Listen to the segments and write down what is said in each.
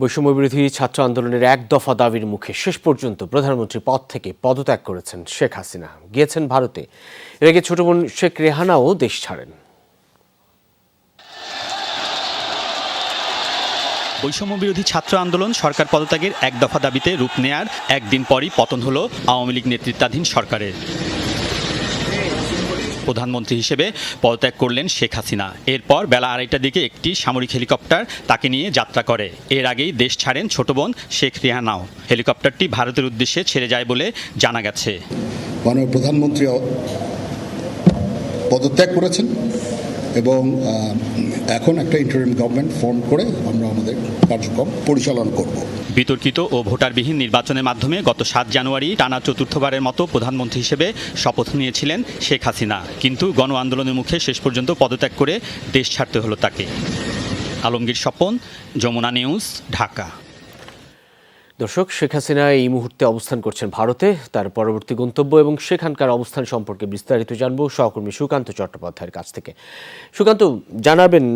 বৈষম্য বিরোধী ছাত্র আন্দোলনের এক দফা দাবির মুখে শেষ পর্যন্ত প্রধানমন্ত্রী পদ থেকে পদত্যাগ করেছেন শেখ হাসিনা। গিয়েছেন ভারতে। এর আগে ছোট বোন শেখ রেহানাও দেশ ছাড়েন। বৈষম্য বিরোধী ছাত্র আন্দোলন সরকার পদত্যাগের এক দফা দাবিতে রূপ নেয়ার একদিন পরই পতন হলো আওয়ামী লীগ নেতৃত্বাধীন সরকারের। প্রধানমন্ত্রী হিসেবে পদত্যাগ করলেন শেখ হাসিনা। এরপর বেলা আড়াইটার দিকে একটি সামরিক হেলিকপ্টার তাকে নিয়ে যাত্রা করে। এর আগেই দেশ ছাড়েন ছোট বোন শেখ রিহানাও হেলিকপ্টারটি ভারতের উদ্দেশ্যে ছেড়ে যায় বলে জানা গেছে। মাননীয় প্রধানমন্ত্রী, পদত্যাগ করেছেন। এবং এখন একটা ইন্টারিম গভর্নমেন্ট ফর্ম করে আমরা আমাদের কার্যক্রম পরিচালনা করব। বিতর্কিত ও ভোটারবিহীন নির্বাচনের মাধ্যমে গত সাত জানুয়ারি টানা চতুর্থবারের মতো প্রধানমন্ত্রী হিসেবে শপথ নিয়েছিলেন শেখ হাসিনা। কিন্তু গণ আন্দোলনের মুখে শেষ পর্যন্ত পদত্যাগ করে দেশ ছাড়তে হলো তাকে। আলমগীর স্বপন, যমুনা নিউজ, ঢাকা। দর্শক, শেখ হাসিনা এই মুহূর্তে অবস্থান করছেন ভারতে। তার পরবর্তী গন্তব্য এবং সেখানকার অবস্থান সম্পর্কে বিস্তারিত জানব সহকর্মী সুকান্ত চট্টোপাধ্যায়ের কাছ থেকে। সুকান্ত, জানাবেন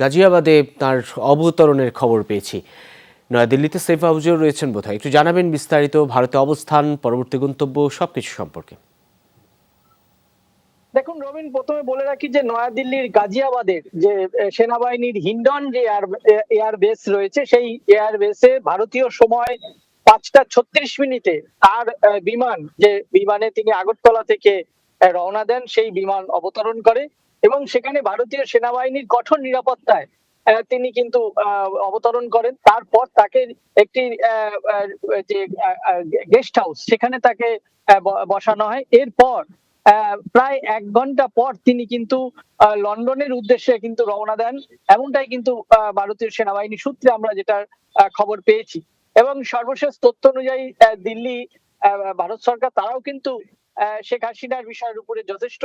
গাজিয়াবাদে তার অবতরণের খবর পেয়েছি। নয়াদিল্লিতে সেফ হাউজেও রয়েছেন বোধহয়। একটু জানাবেন বিস্তারিত ভারতে অবস্থান, পরবর্তী গন্তব্য সব কিছু সম্পর্কে। দেখুন রবিন, প্রথমে বলে রাখি যে নয়াদিল্লির গাজিয়াবাদের যে সেনাবাহিনীর হিন্ডন যে এয়ার বেস রয়েছে, সেই এয়ার বেসে ভারতীয় সময় পাঁচটা ছত্রিশ মিনিটে তার বিমান, যে বিমানে তিনি আগরতলা থেকে রওনা দেন, সেই বিমান অবতরণ করে এবং সেখানে ভারতীয় সেনাবাহিনীর কঠোর নিরাপত্তায় তিনি কিন্তু অবতরণ করেন। তারপর তাকে একটি গেস্ট হাউস, সেখানে তাকে বসানো হয়। এরপর প্রায় এক ঘণ্টা পর তিনি কিন্তু লন্ডনের উদ্দেশ্যে কিন্তু রওনা দেন। এমনটাই কিন্তু ভারতীয় সেনাবাহিনী সূত্রে আমরা যেটার খবর পেয়েছি। এবং সর্বশেষ তথ্য অনুযায়ী দিল্লি ভারত সরকার, তারাও কিন্তু শেখ হাসিনার বিষয়ের উপরে যথেষ্ট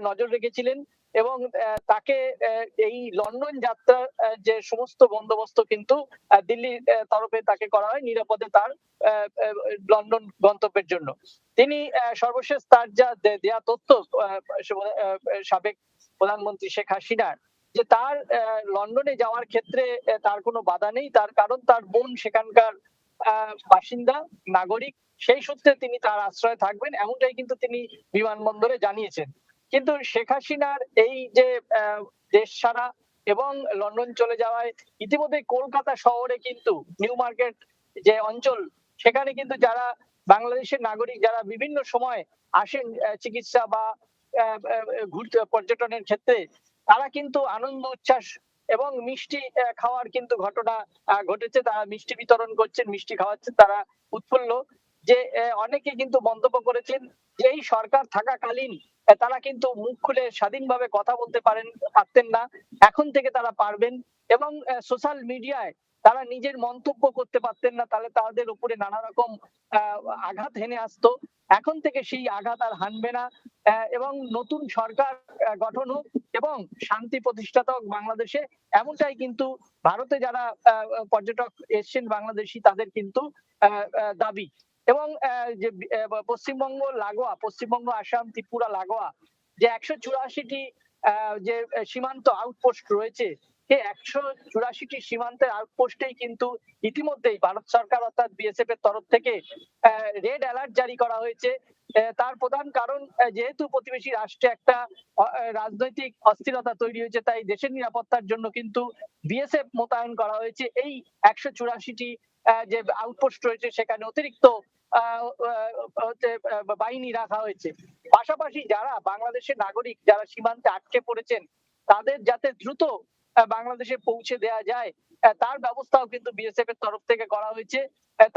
নজর রেখেছিলেন এবং তাকে এই লন্ডন যাত্রার আহ, যে সমস্ত বন্দোবস্ত কিন্তু দিল্লির তরফে তাকে করা হয় নিরাপদে তার লন্ডন গন্তব্যের জন্য। তিনি সর্বশেষ তার যা দেয়া তথ্য সাবেক প্রধানমন্ত্রী শেখ হাসিনার যে তার লন্ডনে যাওয়ার ক্ষেত্রে তার কোনো বাধা নেই তার কারণ তার বোন সেখানকার বাসিন্দা, নাগরিক, সেই সূত্রে তিনি তার আশ্রয়ে থাকবেন, এমনটাই কিন্তু তিনি বিমানবন্দরে জানিয়েছেন। কিন্তু শেখ হাসিনার এই যে দেশ সারা এবং লন্ডন চলে যাওয়ায় ইতিমধ্যে কলকাতা শহরে কিন্তু নিউ মার্কেট যে অঞ্চল, সেখানে কিন্তু যারা বাংলাদেশের নাগরিক, যারা বিভিন্ন সময় আসেন চিকিৎসা বা ঘুরতে, পর্যটনের ক্ষেত্রে, তারা কিন্তু আনন্দ, উচ্ছ্বাস এবং মিষ্টি খাওয়ার কিন্তু ঘটনা ঘটেছে। তারা মিষ্টি বিতরণ করছেন, মিষ্টি খাওয়াচ্ছেন, তারা উৎফুল্ল। যে অনেকে কিন্তু মন্তব্য করেছেন যে, এই সরকার থাকাকালীন তারা কিন্তু মুখ খুলে স্বাধীনভাবে কথা বলতে পারেন, পারতেন না। এখন থেকে তারা পারবেন এবং সোশ্যাল মিডিয়ায় তারা নিজের মন্তব্য করতে পারতেন না, তাহলে তাদের উপরে নানা রকম আঘাত হেনে আসতো। এখন থেকে সেই আঘাত আর হানবে না। এবং নতুন সরকার গঠন হোক এবং শান্তি প্রতিষ্ঠাতা হোক বাংলাদেশে, এমনটাই কিন্তু ভারতে যারা পর্যটক এসছেন বাংলাদেশি, তাদের কিন্তু দাবি। এবং যে পশ্চিমবঙ্গ লাগোয়া, পশ্চিমবঙ্গ, আসাম, ত্রিপুরা লাগোয়া, যে একশো চুরাশিটি যে সীমান্ত আউটপোস্ট রয়েছে একশো চুরাশিটি সীমান্তের আউটপোস্টেই কিন্তু ইতিমধ্যেই ভারত সরকার অর্থাৎ বিএসএফ এর তরফ থেকে রেড অ্যালার্ট জারি করা হয়েছে। তার প্রধান কারণ যেহেতু প্রতিবেশী রাষ্ট্রে একটা রাজনৈতিক অস্থিরতা তৈরি হয়েছে, তাই দেশের নিরাপত্তার জন্য কিন্তু বিএসএফ মোতায়েন করা হয়েছে। এই একশো চুরাশিটি যে আউটপোস্ট রয়েছে, সেখানে অতিরিক্ত বাহিনী রাখা হয়েছে। পাশাপাশি যারা বাংলাদেশের নাগরিক, যারা সীমান্তে আটকে পড়েছেন, তাদের যাতে দ্রুত বাংলাদেশে পৌঁছে দেওয়া যায়। তার ব্যবস্থাও কিন্তু বিএসএফ এর তরফ থেকে করা হয়েছে।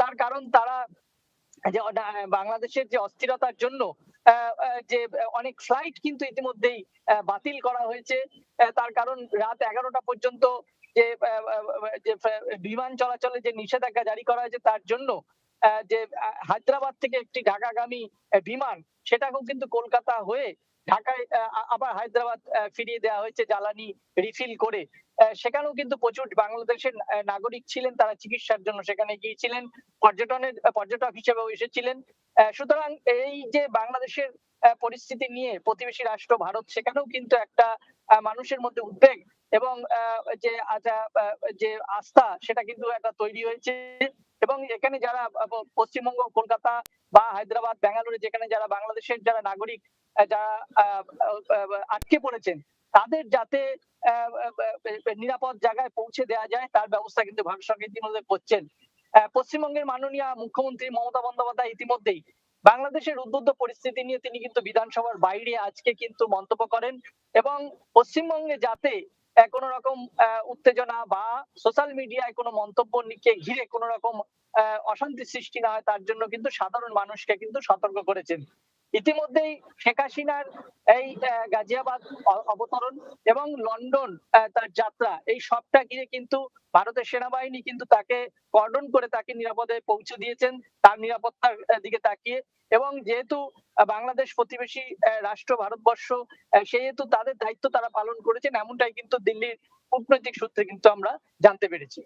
তার কারণ তারা যে বাংলাদেশের যে অস্থিরতার জন্য যে অনেক ফ্লাইট কিন্তু ইতিমধ্যেই বাতিল করা হয়েছে। তার কারণ রাত এগারোটা পর্যন্ত যে বিমান চলাচলে যে নিষেধাজ্ঞা জারি করা হয়েছে তার জন্য যে হায়দ্রাবাদ থেকে একটি ঢাকাগামী বিমান, সেটাকেও কিন্তু কলকাতা হয়ে ঢাকায় আবার হায়দ্রাবাদ ফিরিয়ে দেওয়া হয়েছে জ্বালানি রিফিল করে। সেখানেও কিন্তু প্রচুর বাংলাদেশের নাগরিক ছিলেন, তারা চিকিৎসার জন্য সেখানে গিয়েছিলেন, পর্যটনের পর্যটক হিসেবেও এসেছিলেন। সুতরাং এই যে বাংলাদেশের পরিস্থিতি নিয়ে প্রতিবেশী রাষ্ট্র ভারত, সেখানেও কিন্তু একটা মানুষের মধ্যে উদ্বেগ এবং যে যে আস্থা, সেটা কিন্তু একটা তৈরি হয়েছে। এবং এখানে যারা পশ্চিমবঙ্গ, কলকাতা বা হায়দ্রাবাদ, ব্যাঙ্গালোরে, যেখানে যারা বাংলাদেশের যারা নাগরিক যারা আটকে পড়েছেন, তাদের যাতে নিরাপদ জায়গায় পৌঁছে দেওয়া যায়, তার ব্যবস্থা কিন্তু ভারত সরকার ইতিমধ্যে করছেন। পশ্চিমবঙ্গের মাননীয় মুখ্যমন্ত্রী মমতা বন্দ্যোপাধ্যায় ইতিমধ্যেই বাংলাদেশের উদ্বুদ্ধ পরিস্থিতি নিয়ে তিনি কিন্তু বিধানসভার বাইরে আজকে কিন্তু মন্তব্য করেন এবং পশ্চিমবঙ্গে যাতে কোনো রকম উত্তেজনা বা সোশ্যাল মিডিয়ায় কোনো মন্তব্যকে ঘিরে কোনো রকম অশান্তি সৃষ্টি না হয়, তার জন্য কিন্তু সাধারণ মানুষকে কিন্তু সতর্ক করেছেন। ইতিমধ্যেই শেখ হাসিনার এই গাজিয়াবাদ অবতরণ এবং লন্ডন তার যাত্রা, এই সবটা ঘিরে কিন্তু ভারতের সেনাবাহিনী কিন্তু তাকে কর্ডন করে তাকে নিরাপদে পৌঁছে দিয়েছেন, তার নিরাপত্তার দিকে তাকিয়ে এবং যেহেতু বাংলাদেশ প্রতিবেশী রাষ্ট্র ভারতবর্ষ সেহেতু তাদের দায়িত্ব তারা পালন করেছেন, এমনটাই কিন্তু দিল্লির কূটনৈতিক সূত্রে কিন্তু আমরা জানতে পেরেছি।